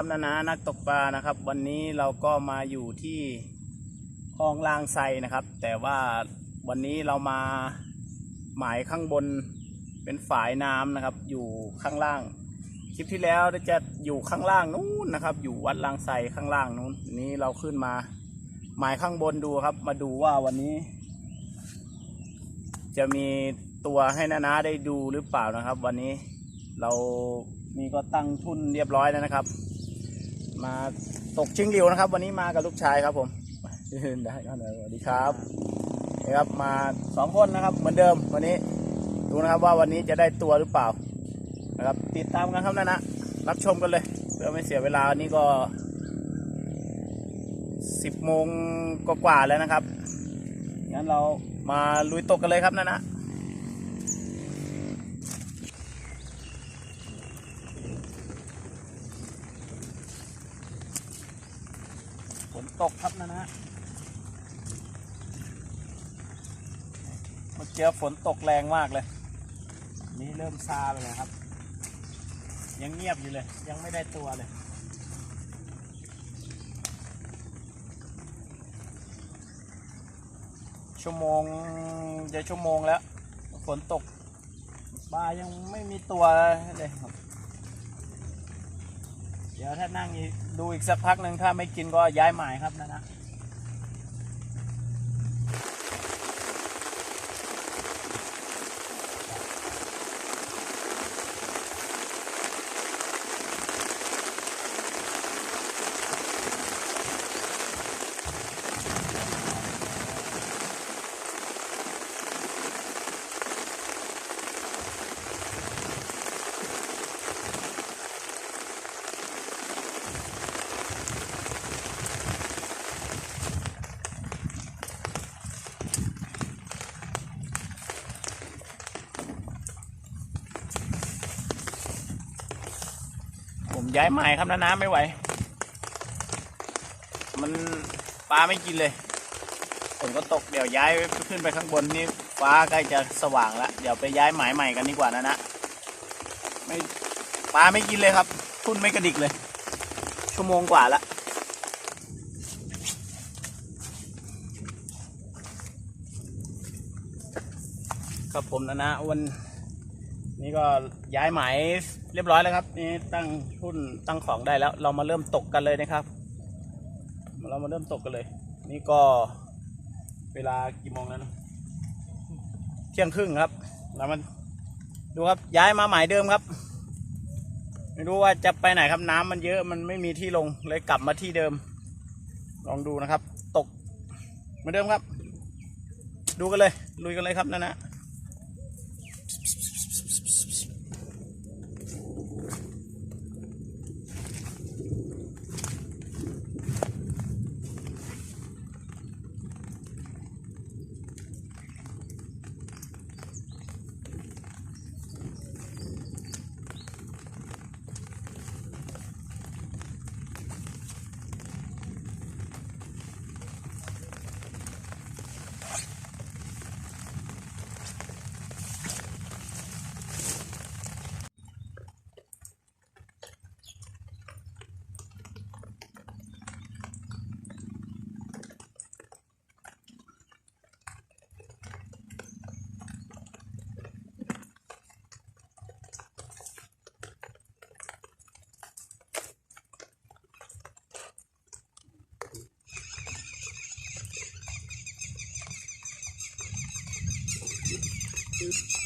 ครับนานานักตกปลานะครับ วันนี้เราก็มาอยู่ที่คลองลางไทรนะครับ แต่ว่าวันนี้เรามาหมายข้างบนเป็นฝายน้ำนะครับ อยู่ข้างล่าง คลิปที่แล้วจะอยู่ข้างล่างนู้นนะครับ อยู่วัดลางไทรข้างล่างนู้นนี้เราขึ้นมา หมายข้างบนดูครับ มาดูว่าวันนี้ จะมีตัวให้นานาได้ดูหรือเปล่านะครับ วันนี้เรานี่ก็ตั้งทุนเรียบร้อยแล้วนะครับ มาตกชิงหลิวนะครับ วันนี้มากับลูกชายครับผมได้ครับสวัสดีครับนี่ครับมาสองคนนะครับ เหมือนเดิมวันนี้ดูนะครับว่าวันนี้จะได้ตัวหรือเปล่านะครับ ติดตามกันครับนะนะรับชมกันเลยเพื่อไม่เสียเวลาวันนี้ก็สิบโมงกว่าแล้วนะครับงั้นเรามาลุยตกกันเลยครับนะนะ ตกครับนะนะเมื่อกี้ฝนตกแรงมากเลย นี่เริ่มซาไปเลยครับ ยังเงียบอยู่เลย ยังไม่ได้ตัวเลยชั่วโมงจะชั่วโมงแล้ว ฝนตกปลายังไม่มีตัวเลยครับ เดี๋ยวถ้านั่งอีก ดูอีกสักพักหนึ่งถ้าไม่กินก็ย้ายหมายครับนะนะ ผมย้ายหมายครับนะน้ำไม่ไหว มันปลาไม่กินเลยฝนก็ตกเดี๋ยวย้ายขึ้นไปข้างบนนี่ฟ้าใกล้จะสว่างแล้วเดี๋ยวไปย้ายหมายใหม่กันดีกว่านะนะไม่ปลาไม่กินเลยครับทุ่นไม่กระดิกเลย ชั่วโมงกว่าละครับผมนะนะวันนี่ก็ย้ายหมาย เรียบร้อยแล้วครับนี่ตั้งทุ่นตั้งของได้แล้ว เรามาเริ่มตกกันเลยนะครับ เรามาเริ่มตกกันเลย นี่ก็เวลากี่โมงแล้วนะเที่ยงครึ่งครับเรามันดูครับย้ายมาหมายเดิมครับ ไม่รู้ว่าจะไปไหนครับน้ำมันเยอะมันไม่มีที่ลงเลยกลับมาที่เดิม ลองดูนะครับ ตกเหมือนเดิมครับ ดูกันเลยลุยกันเลยครับนั่นนะ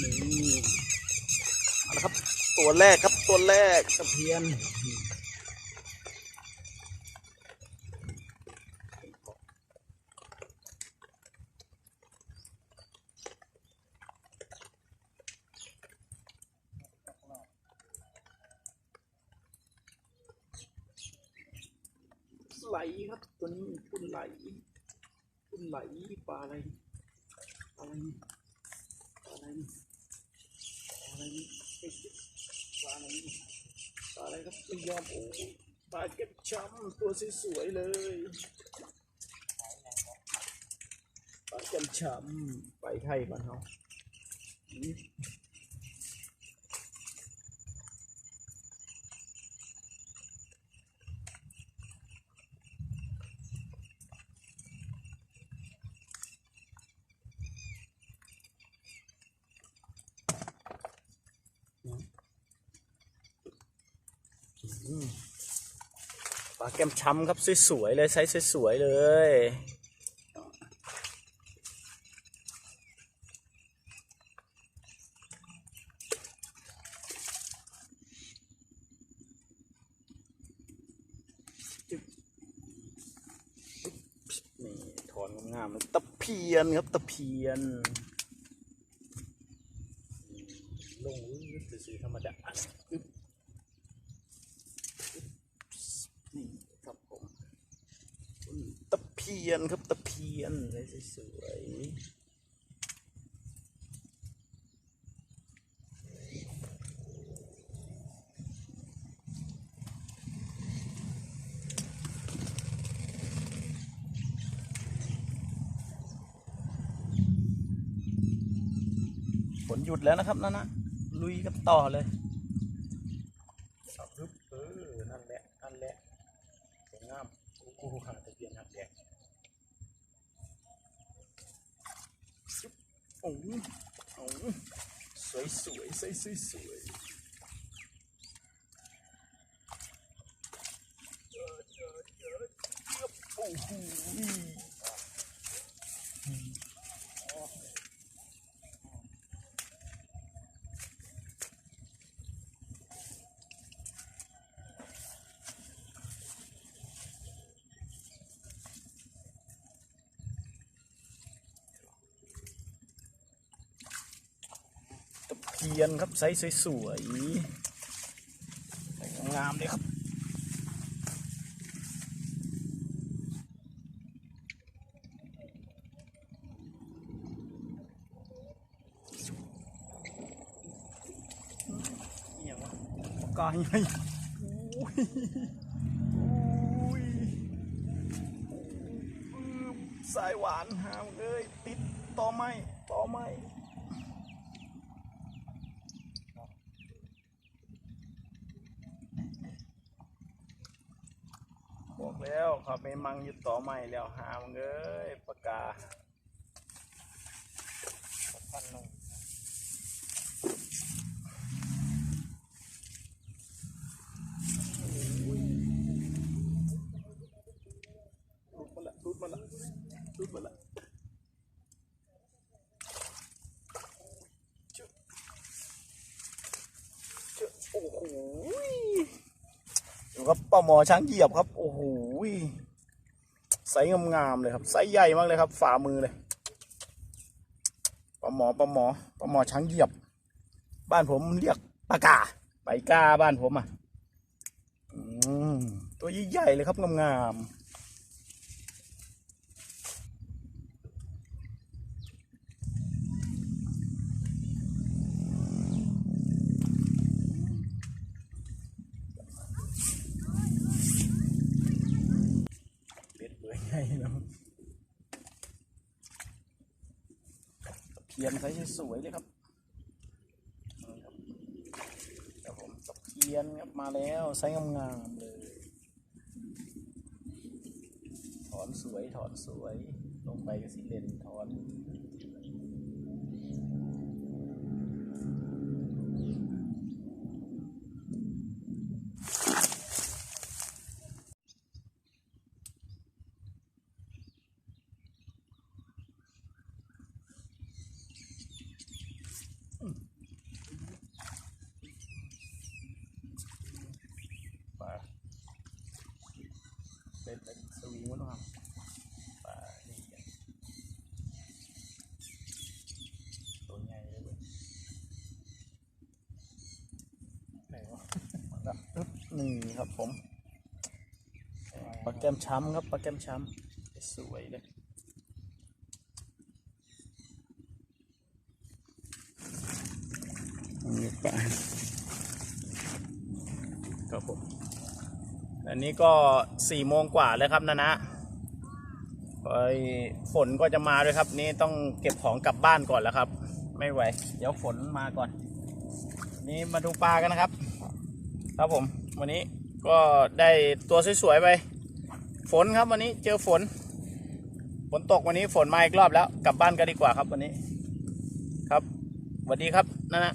นี่เอาละครับ ตัวแรกครับตัวแรกตะเพียนไหลครับตัวนี้คุณไหลคุณไหลปลาอะไรปลาอะไรนี่ปลาอะไรนี่ปลาอะไรนี่เอ๊ะปลาอะไรนี่ปลาอะไรครับไม่ ยอมโอ้ยปลาเก็บช้ำตัวสวยๆเลยปลาเก็บช้ำไปไทยบ้านเขา ปลาแก้มช้ำครับสวยๆเลยไซส์สวยๆเลยนี่ถอนงามๆเลยตะเพียนครับตะเพียนลงลึกๆสีธรรมดาอึ๊บนี่ครับผมอืมตะเพียนครับตะเพียนเลยสวยฝนหยุดแล้วนะครับนั่นนะลุยกันต่อเลยครับฮึบเออนั่นแหละ นั่นแหละสวยงามโอ้โหขาตะเพียนหักแดง โอ้โหโอ้โหส กียนครับไซส์สวยๆงามเลยครับเียวกาใหญ่โอ้ยโอ้ยอื้อสายหวานหามเลยติดต่อไม้ต่อไม้บอก แล้วเขาไปมังยู่ต่อไม้แล้วหามเลยปากกาพันลงรูดมาละรูดมาละรูดมาละโอ้โหดูครับปลาหมอช้างเหยียบครับ โอ้โห ส์งามๆเลยครับไซส์ใหญ่มากเลยครับ ฝ่ามือเลยปลาหมอปลาหมอปลาหมอช้างเหยียบ บ้านผมเรียกปากาไปกาบ้านผมอะอืมตัวใหญ่ๆเลยครับงามๆ เป็ดตัว ใหญ่นะเพียนใช้สวยเลยครับครับผมกับผมตะเพียนครับมาแล้วใช้งามๆเลยถอนสวยถอนสวย ลงไปก็สิเลนถอน ปลาเป็นเป็นสวิงวะเนาะปลานี่ไงตัวใหญ่เลยเว้ย ไหนวะมาละอึ๊บนี่ครับผมปลาแก้มช้ำครับปลาแก้มช้ำสวยเลยนี่ปลาครับผม อันนี้ก็สี่โมงกว่าแล้วครับนะนะไอฝนก็จะมาด้วยครับ นี่ต้องเก็บของกลับบ้านก่อนแล้วครับ ไม่ไหว เดี๋ยวฝนมาก่อน นี่มาดูปลากันนะครับ ครับผม วันนี้ก็ได้ตัวสวยๆไป ฝนครับวันนี้เจอฝน ฝนตกวันนี้ฝนมาอีกรอบแล้ว กลับบ้านกันดีกว่าครับวันนี้ ครับสวัสดีครับนะนะ